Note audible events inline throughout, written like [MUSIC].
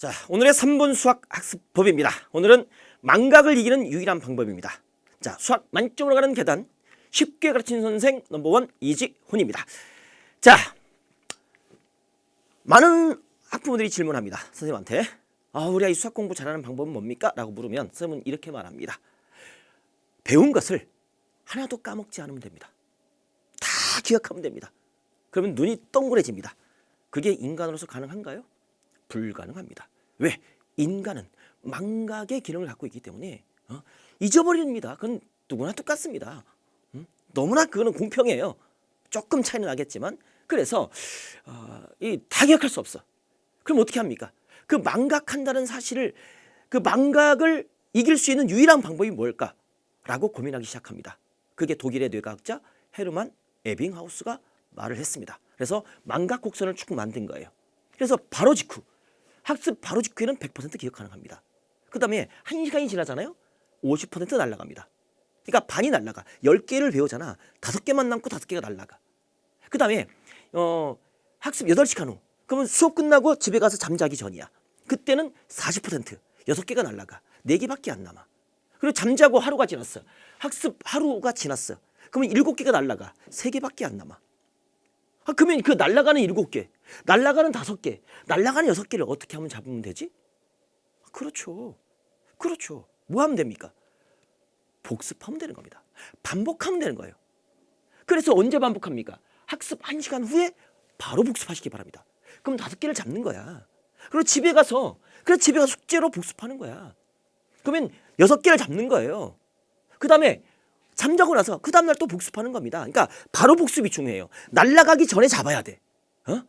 자, 오늘의 3분 수학 학습법입니다. 오늘은 망각을 이기는 유일한 방법입니다. 자, 수학 만점으로 가는 계단 쉽게 가르친 선생 넘버원 이지훈입니다. 자, 많은 학부모들이 질문합니다. 선생님한테 아, 우리 아이 수학 공부 잘하는 방법은 뭡니까? 라고 물으면 선생님은 이렇게 말합니다. 배운 것을 하나도 까먹지 않으면 됩니다. 다 기억하면 됩니다. 그러면 눈이 동그래집니다. 그게 인간으로서 가능한가요? 불가능합니다. 왜? 인간은 망각의 기능을 갖고 있기 때문에 어? 잊어버립니다. 그건 누구나 똑같습니다. 음? 너무나 그거는 공평해요. 조금 차이는 나겠지만 그래서 어, 이다 기억할 수 없어. 그럼 어떻게 합니까? 그 망각한다는 사실을 그 망각을 이길 수 있는 유일한 방법이 뭘까? 라고 고민하기 시작합니다. 그게 독일의 뇌과학자 헤르만 에빙하우스가 말을 했습니다. 그래서 망각 곡선을 쭉 만든 거예요. 그래서 바로 직후 학습 바로 직후에는 100% 기억 가능합니다. 그 다음에 1시간이 지나잖아요. 50% 날아갑니다. 그러니까 반이 날아가. 10개를 배우잖아. 5개만 남고 5개가 날아가. 그 다음에 어 학습 8시간 후. 그러면 수업 끝나고 집에 가서 잠자기 전이야. 그때는 40% 6개가 날아가. 4개밖에 안 남아. 그리고 잠자고 하루가 지났어. 학습 하루가 지났어. 그러면 7개가 날아가. 3개밖에 안 남아. 아, 그러면 그 날아가는 일곱 개, 날아가는 다섯 개, 날아가는 여섯 개를 어떻게 하면 잡으면 되지? 그렇죠. 그렇죠. 뭐 하면 됩니까? 복습하면 되는 겁니다. 반복하면 되는 거예요. 그래서 언제 반복합니까? 학습 한 시간 후에 바로 복습하시기 바랍니다. 그럼 다섯 개를 잡는 거야. 그리고 집에 가서, 그래 집에 가서 숙제로 복습하는 거야. 그러면 여섯 개를 잡는 거예요. 그 다음에 잠자고 나서 그 다음날 또 복습하는 겁니다. 그러니까 바로 복습이 중요해요. 날아가기 전에 잡아야 돼. 어?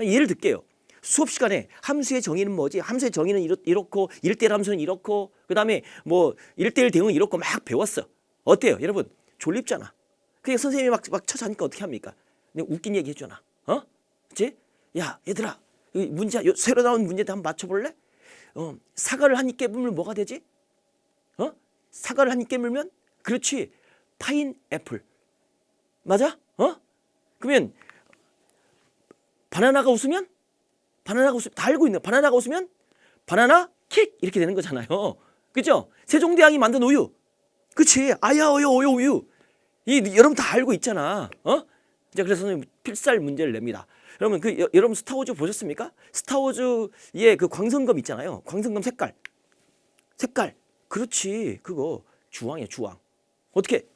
예를 들게요. 수업 시간에 함수의 정의는 뭐지? 함수의 정의는 이렇, 이렇고 일대일 함수는 이렇고 그다음에 뭐 일대일 대응은 이렇고 막 배웠어. 어때요? 여러분 졸립잖아. 그게 선생님이 막, 막 쳐자니까 어떻게 합니까? 그냥 웃긴 얘기 해주나? 어? 그치? 야 얘들아 이 문제 요 새로 나온 문제 한번 맞춰볼래? 어, 사과를 한 입 깨물면 뭐가 되지? 어? 사과를 한 입 깨물면 그렇지 파인 애플 맞아? 어? 그러면 바나나가 웃으면 바나나가 웃으면 다 알고 있는 바나나가 웃으면 바나나 킥 이렇게 되는 거잖아요. 그죠? 세종대왕이 만든 우유. 그치? 아야 어여 어여 우유. 이 여러분 다 알고 있잖아. 어? 이제 그래서 필살 문제를 냅니다. 여러분 그 여, 여러분 스타워즈 보셨습니까? 스타워즈의 그 광선검 있잖아요. 광선검 색깔. 색깔. 그렇지. 그거 주황이야, 주황. 어떻게?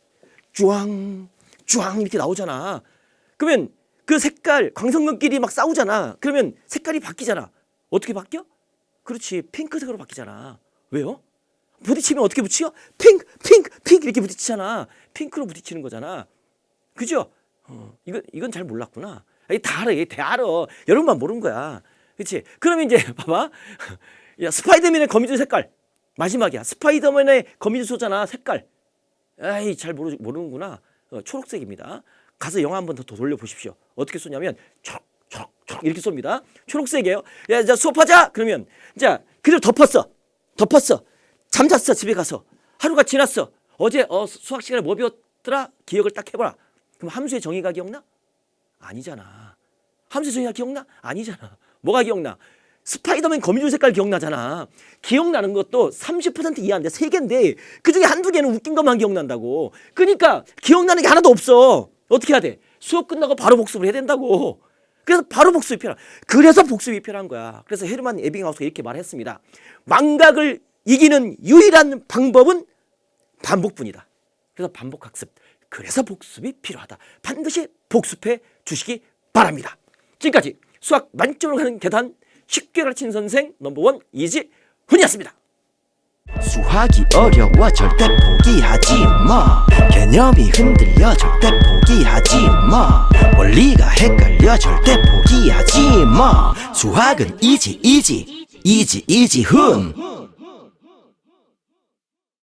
주황, 주황 이렇게 나오잖아. 그러면 그 색깔 광선검끼리 막 싸우잖아. 그러면 색깔이 바뀌잖아. 어떻게 바뀌어? 그렇지. 핑크색으로 바뀌잖아. 왜요? 부딪히면 어떻게 부딪혀? 핑크, 핑크, 핑크 이렇게 부딪히잖아. 핑크로 부딪히는 거잖아. 그죠? 어, 이건 이건 잘 몰랐구나. 이게 다 알아, 다 알아. 여러분만 모르는 거야. 그렇지? 그러면 이제 [LAUGHS] 봐봐. 야 스파이더맨의 거미줄 색깔 마지막이야. 스파이더맨의 거미줄 쏘잖아. 색깔. 에이 잘 모르 모르는구나. 어, 초록색입니다. 가서 영화 한 번 더 돌려보십시오. 어떻게 쏘냐면 초록 초록 초록 이렇게 쏩니다. 초록색이에요. 야, 자 수업하자. 그러면 자 그대로 덮었어. 덮었어. 잠잤어 집에 가서 하루가 지났어. 어제 어, 수학 시간에 뭐 배웠더라? 기억을 딱 해봐라. 그럼 함수의 정의가 기억나? 아니잖아. 함수의 정의가 기억나? 아니잖아. 뭐가 기억나? 스파이더맨 거미줄 색깔 기억나잖아. 기억나는 것도 30% 이하인데 세 개인데 그 중에 한두 개는 웃긴 것만 기억난다고. 그러니까 기억나는 게 하나도 없어. 어떻게 해야 돼? 수업 끝나고 바로 복습을 해야 된다고. 그래서 바로 복습이 필요한. 그래서 복습이 필요한 거야. 그래서 헤르만 에빙하우스가 이렇게 말했습니다. 망각을 이기는 유일한 방법은 반복뿐이다. 그래서 반복 학습. 그래서 복습이 필요하다. 반드시 복습해 주시기 바랍니다. 지금까지 수학 만점으로 가는 계단 쉽게 가르친 선생 넘버원 이지훈이었습니다. 수학이 어려워 절대 포기하지 마. 개념이 흔들려 절대 포기하지 마. 원리가 헷갈려 절대 포기하지 마. 수학은 이지 이지 이지 이지훈